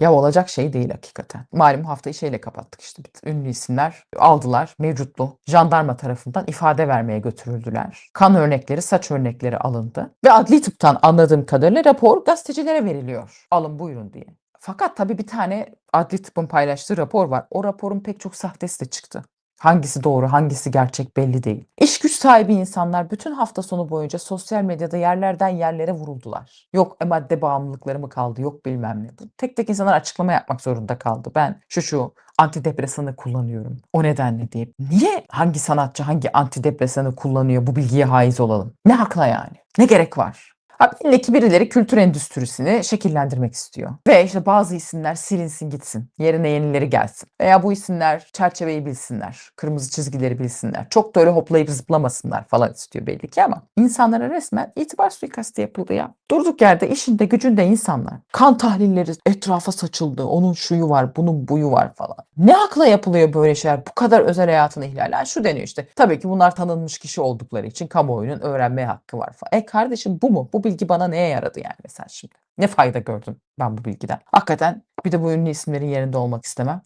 Ya olacak şey değil hakikaten. Malum haftayı şeyle kapattık işte. Ünlü isimler aldılar mevcutlu. Jandarma tarafından ifade vermeye götürüldüler. Kan örnekleri, saç örnekleri alındı. Ve adli tıptan anladığım kadarıyla rapor gazetecilere veriliyor. Alın buyurun diye. Fakat tabii bir tane adli tıbbın paylaştığı rapor var. O raporun pek çok sahtesi de çıktı. Hangisi doğru, hangisi gerçek belli değil. İş güç sahibi insanlar bütün hafta sonu boyunca sosyal medyada yerlerden yerlere vuruldular. Yok e, madde bağımlılıkları mı kaldı, yok bilmem ne. Tek tek insanlar açıklama yapmak zorunda kaldı. Ben şu şu antidepresanı kullanıyorum. O nedenle diye. Niye hangi sanatçı hangi antidepresanı kullanıyor bu bilgiye haiz olalım? Ne hakla yani? Ne gerek var? Abi belli ki birileri kültür endüstrisini şekillendirmek istiyor. Ve işte bazı isimler silinsin gitsin. Yerine yenileri gelsin. Veya bu isimler çerçeveyi bilsinler. Kırmızı çizgileri bilsinler. Çok da öyle hoplayıp zıplamasınlar falan istiyor belli ki ama insanlara resmen itibar suikastı yapıldı ya. Durduk yerde işinde gücünde insanlar. Kan tahlilleri etrafa saçıldı. Onun şuyu var, bunun buyu var falan. Ne akla yapılıyor böyle şeyler? Bu kadar özel hayatını ihlal. Ha, şu deniyor işte. Tabii ki bunlar tanınmış kişi oldukları için kamuoyunun öğrenmeye hakkı var falan. E kardeşim bu mu? Bilgi bana neye yaradı yani mesela şimdi? Ne fayda gördüm ben bu bilgiden? Hakikaten bir de bu ünlü isimlerin yerinde olmak istemem.